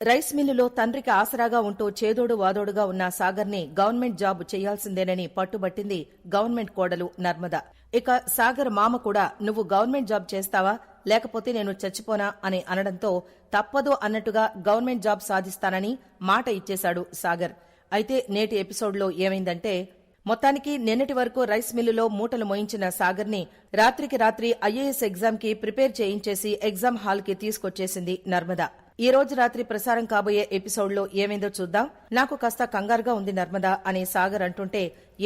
Rice మిల్లులో తండ్రికి ఆసరాగా ఉంటూ చేదోడు వాదోడుగా ఉన్న సాగర్ని గవర్నమెంట్ జాబ్ చేయాల్సిందేనని పట్టుబట్టింది గవర్నమెంట్ కోడలు నర్మద. ఇక సాగర్ మామ కూడా నువ్వు గవర్నమెంట్ జాబ్ చేస్తావా? లేకపోతే నేను చచ్చిపోనా? అని అనడంతో తప్పదు అన్నట్టుగా గవర్నమెంట్ జాబ్ సాధిస్తానని మాట ఇచ్చేశాడు సాగర్. అయితే నేటి ఎపిసోడ్లో ఏమైందంటే మొత్తానికి నిన్నటి వరకు రైస్ మిల్లులో మూటలు మోయించిన సాగర్ని రాత్రికి రాత్రి ఐఏఎస్ ఎగ్జామ్కి ప్రిపేర్ చేయించేసి ఎగ్జామ్ హాల్కి తీసుకొచ్చేసింది నర్మదా. ఈ రోజు రాత్రి ప్రసారం కాబోయే ఎపిసోడ్లో ఏమైందో చూద్దాం. నాకు కాస్త కంగారుగా ఉంది నర్మదా అని సాగర్ అంటుంటే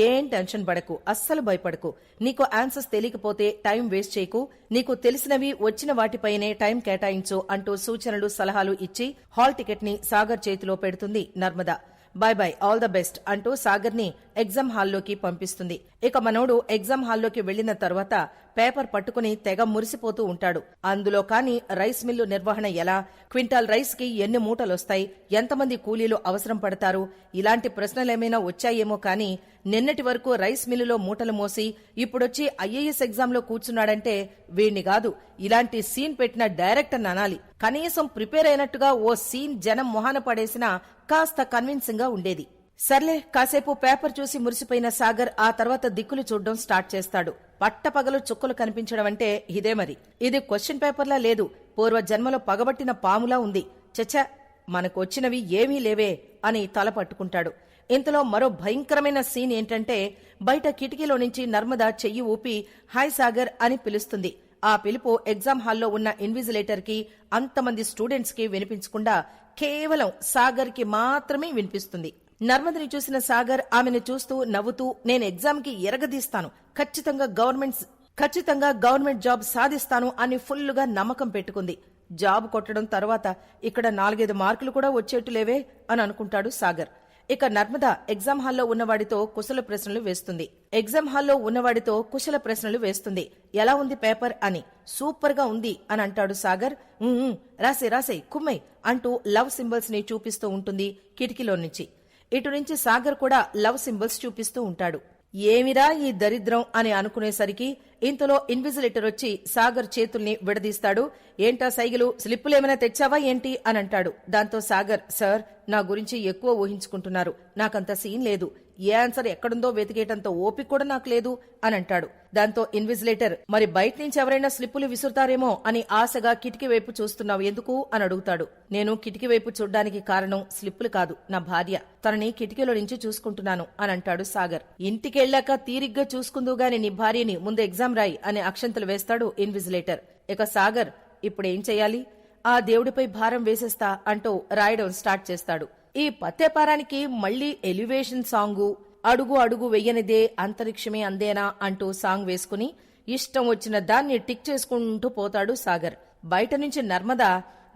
ఏం టెన్షన్ పడకు అస్సలు భయపడకు. నీకు ఆన్సర్స్ తెలియకపోతే టైం వేస్ట్ చేయకు. నీకు తెలిసినవి వచ్చిన వాటిపైనే టైం కేటాయించు అంటూ సూచనలు సలహాలు ఇచ్చి హాల్ టికెట్ని సాగర్ చేతిలో పెడుతుంది Narmada. Bye bye all the best అంటూ సాగర్ని ఎగ్జామ్ హాల్లోకి పంపిస్తుంది. ఇక మనోడు ఎగ్జామ్ హాల్లోకి వెళ్ళిన తర్వాత పేపర్ పట్టుకుని తెగ మురిసిపోతూ ఉంటాడు. అందులో కాని రైస్ మిల్లు నిర్వహణ ఎలా? క్వింటాల్ రైస్కి ఎన్ని మూటలొస్తాయి? ఎంతమంది కూలీలు అవసరం పడతారు? ఇలాంటి ప్రశ్నలేమైనా వచ్చాయేమో కాని నిన్నటి వరకు రైస్ మిల్లులో మూటలు మోసి ఇప్పుడొచ్చి ఐఏఎస్ ఎగ్జామ్లో కూర్చున్నాడంటే వీణ్ణి కాదు. ఇలాంటి సీన్ పెట్టిన డైరెక్టర్ అనాలి. కనీసం ప్రిపేర్ అయినట్టుగా ఓ సీన్ జనం మొహాన పడేసినా కాస్త కన్విన్సింగ్గా ఉండేది. సర్లే కాసేపు పేపర్ చూసి మురిసిపోయిన సాగర్ ఆ తర్వాత దిక్కులు చూడ్డం స్టార్ట్ చేస్తాడు. పట్టపగలు చుక్కలు కనిపించడం అంటే ఇదే మరి. ఇది క్వశ్చన్ పేపర్లా లేదు. పూర్వ జన్మలో పగబట్టిన పాములా ఉంది. చచ్చ మనకొచ్చినవి ఏమీ లేవే అని తల పట్టుకుంటాడు. ఇంతలో మరో భయంకరమైన సీన్ ఏంటంటే బయట కిటికీలో నుంచి నర్మద చెయ్యి ఊపి హాయ్ సాగర్ అని పిలుస్తుంది. ఆ పిలుపు ఎగ్జామ్ హాల్లో ఉన్న ఇన్విజిలేటర్కి అంతమంది స్టూడెంట్స్కి వినిపించకుండా కేవలం సాగర్కి మాత్రమే వినిపిస్తుంది. నర్మదని చూసిన సాగర్ ఆమెను చూస్తూ నవ్వుతూ నేను ఎగ్జామ్కి ఎరగదీస్తాను. ఖచ్చితంగా గవర్నమెంట్ ఖచ్చితంగా గవర్నమెంట్ జాబ్ సాధిస్తాను అని ఫుల్లుగా నమ్మకం పెట్టుకుంది. జాబ్ కొట్టడం తర్వాత ఇక్కడ నాలుగైదు మార్కులు కూడా వచ్చేట్టు లేవే అని అనుకుంటాడు సాగర్. ఇక నర్మద ఎగ్జామ్ హాల్లో ఉన్నవాడితో కుశల ప్రశ్నలు వేస్తుంది. ఎగ్జామ్ హాల్లో ఉన్నవాడితో కుశల ప్రశ్నలు వేస్తుంది. ఎలా ఉంది పేపర్? అని. సూపర్గా ఉంది అని అంటాడు సాగర్. రాసే రాసే కుమ్మై అంటూ లవ్ సింబల్స్ని చూపిస్తూ ఉంటుంది కిటికీలో నుంచి ఇటు నుంచి సాగర్ కూడా లవ్ సింబల్స్ చూపిస్తూ ఉంటాడు. ఏమిరా ఈ దరిద్రం అని అనుకునేసరికి ఇంతలో ఇన్విజిలేటర్ వచ్చి సాగర్ చేతుల్ని విడదీస్తాడు. ఏంటా సైగిలు స్లిప్పులేమైనా తెచ్చావా ఏంటి అని అంటాడు. దాంతో సాగర్ సార్ నా గురించి ఎక్కువ ఊహించుకుంటున్నారు. నాకంత సీన్ లేదు. ఏ ఆన్సర్ ఎక్కడుందో వెతికేటంత ఓపిక కూడా నాకు లేదు అని అంటాడు. దాంతో ఇన్విజిలేటర్ మరి బయట నుంచి ఎవరైనా స్లిప్పులు విసురుతారేమో అని ఆశగా కిటికీ వైపు చూస్తున్నావు ఎందుకు అని అడుగుతాడు. నేను కిటికీ వైపు చూడ్డానికి కారణం స్లిప్పులు కాదు నా భార్య. తనని కిటికీలో నుంచి చూసుకుంటున్నాను అని అంటాడు సాగర్. ఇంటికెళ్ళాక తీరిగ్గా చూసుకుందు గాని నీ భార్యని ముందు ఎగ్జామ్ రాయి అని అక్షంతలు వేస్తాడు ఇన్విజిలేటర్. ఇక సాగర్ ఇప్పుడేం చెయ్యాలి ఆ దేవుడిపై భారం వేసేస్తా అంటూ రాయడం స్టార్ట్ చేస్తాడు. ఈ పత్తేపారానికి మళ్ళీ ఎలివేషన్ సాంగు అడుగు అడుగు వెయ్యనిదే అంతరిక్షమే అందేనా అంటూ సాంగ్ వేసుకుని ఇష్టం వచ్చిన దాన్ని టిక్ చేసుకుంటూ పోతాడు సాగర్. బయట నుంచి నర్మద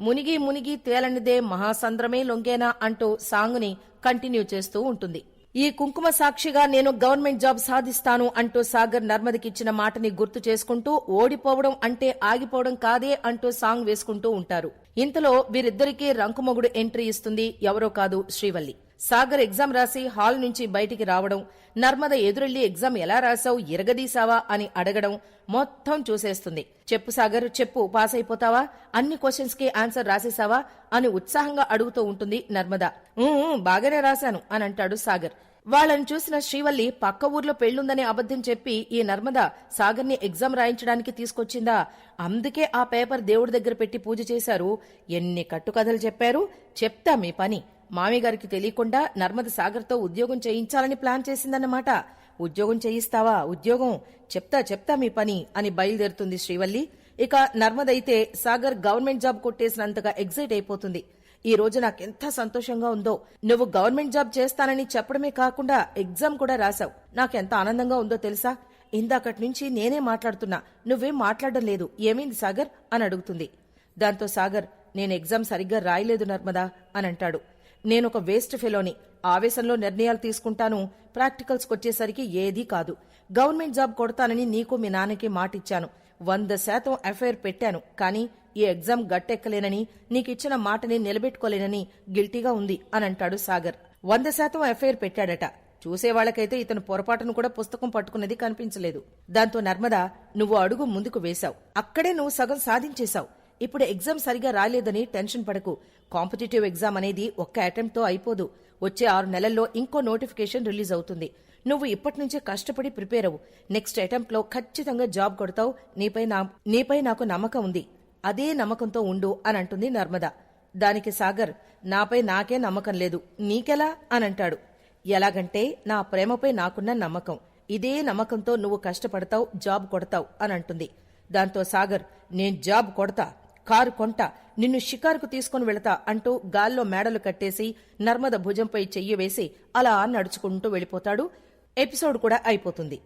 మునిగి మునిగి తేలనిదే మహాసంద్రమే లొంగేనా అంటూ సాంగుని కంటిన్యూ చేస్తూ ఉంటుంది. ఈ కుంకుమ సాక్షిగా నేను గవర్నమెంట్ జాబ్ సాధిస్తాను అంటూ సాగర్ నర్మదకిచ్చిన మాటని గుర్తు చేసుకుంటూ ఓడిపోవడం అంటే ఆగిపోవడం కాదే అంటూ సాంగ్ వేసుకుంటూ ఉంటారు. ఇంతలో వీరిద్దరికీ రంకుమొగుడు ఎంట్రీ ఇస్తుంది ఎవరో కాదు శ్రీవల్లి. సాగర్ ఎగ్జామ్ రాసి హాల్ నుంచి బయటికి రావడం నర్మద ఎదురెళ్ళి ఎగ్జామ్ ఎలా రాసావు ఎరగదీసావా అని అడగడం మొత్తం చూసేస్తుంది. చెప్పు సాగర్ చెప్పు పాస్ అయిపోతావా? అన్ని క్వశ్చన్స్కి ఆన్సర్ రాసేసావా అని ఉత్సాహంగా అడుగుతూ ఉంటుంది నర్మద. బాగానే రాశాను అని అంటాడు సాగర్. వాళ్ళని చూసిన శ్రీవల్లి పక్క ఊర్లో పెళ్ళుందనే అబద్ధం చెప్పి ఈ నర్మద సాగర్ని ఎగ్జామ్ రాయించడానికి తీసుకొచ్చిందా? అందుకే ఆ పేపర్ దేవుడి దగ్గర పెట్టి పూజ చేశారు. ఎన్ని కట్టుకథలు చెప్పారు? చెప్తా మీ పని. మామి గారికి తెలియకుండా నర్మద సాగర్తో ఉద్యోగం చేయించాలని ప్లాన్ చేసిందన్నమాట. ఉద్యోగం చేయిస్తావా? ఉద్యోగం. చెప్తా చెప్తా మీ పని అని బయలుదేరుతుంది శ్రీవల్లి. ఇక నర్మదైతే సాగర్ గవర్నమెంట్ జాబ్ కొట్టేసినంతగా ఎగ్జైట్ అయిపోతుంది. ఈ రోజు నాకెంత సంతోషంగా ఉందో. నువ్వు గవర్నమెంట్ జాబ్ చేస్తానని చెప్పడమే కాకుండా ఎగ్జామ్ కూడా రాశావు. నాకెంత ఆనందంగా ఉందో తెలుసా? ఇందాకటి నుంచి నేనే మాట్లాడుతున్నా. నువ్వేం మాట్లాడడం లేదు. ఏమైంది సాగర్? అని అడుగుతుంది. దాంతో సాగర్ నేను ఎగ్జామ్ సరిగ్గా రాయలేదు నర్మదా అని అంటాడు. నేనొక వేస్ట్ ఫెలోని. ఆవేశంలో నిర్ణయాలు తీసుకుంటాను. ప్రాక్టికల్స్కి వచ్చేసరికి ఏదీ కాదు. గవర్నమెంట్ జాబ్ కొడతానని నీకు మీ నాన్నకి మాటిచ్చాను. వంద శాతం ఎఫ్ఐఆర్ పెట్టాను. కానీ ఈ ఎగ్జామ్ గట్టెక్కలేనని నీకిచ్చిన మాటని నిలబెట్టుకోలేనని గిల్టీగా ఉంది అని అంటాడు సాగర్. వంద శాతం ఎఫ్ఐఆర్ పెట్టాడట. చూసేవాళ్ళకైతే ఇతను పొరపాటును కూడా పుస్తకం పట్టుకున్నది కనిపించలేదు. దాంతో నర్మద నువ్వు అడుగు ముందుకు వేశావు. అక్కడే నువ్వు సగం సాధించేశావు. ఇప్పుడు ఎగ్జామ్ సరిగా రాలేదని టెన్షన్ పడకు. కాంపిటేటివ్ ఎగ్జామ్ అనేది ఒక్క అటెంప్ట్తో అయిపోదు. వచ్చే ఆరు నెలల్లో ఇంకో నోటిఫికేషన్ రిలీజ్ అవుతుంది. నువ్వు ఇప్పటి నుంచే కష్టపడి ప్రిపేర్ అవ్వు. నెక్స్ట్ అటెంప్ట్లో ఖచ్చితంగా జాబ్ కొడతావు. నీపై నా నీపై నాకు నమ్మకం ఉంది. అదే నమ్మకంతో ఉండు అని అంటుంది నర్మద. దానికి సాగర్ నాపై నాకే నమ్మకం లేదు. నీకెలా? అని అంటాడు. ఎలాగంటే నా ప్రేమపై నాకున్న నమ్మకం. ఇదే నమ్మకంతో నువ్వు కష్టపడతావు జాబ్ కొడతావు అని అంటుంది. దాంతో సాగర్ నేను జాబ్ కొడతా కారు కొంట నిన్ను షికారుకు తీసుకుని వెళతా అంటూ గాల్లో మేడలు కట్టేసి నర్మద భుజంపై చెయ్యి వేసి అలా నడుచుకుంటూ వెళ్ళిపోతాడు. ఎపిసోడ్ కూడా అయిపోతుంది.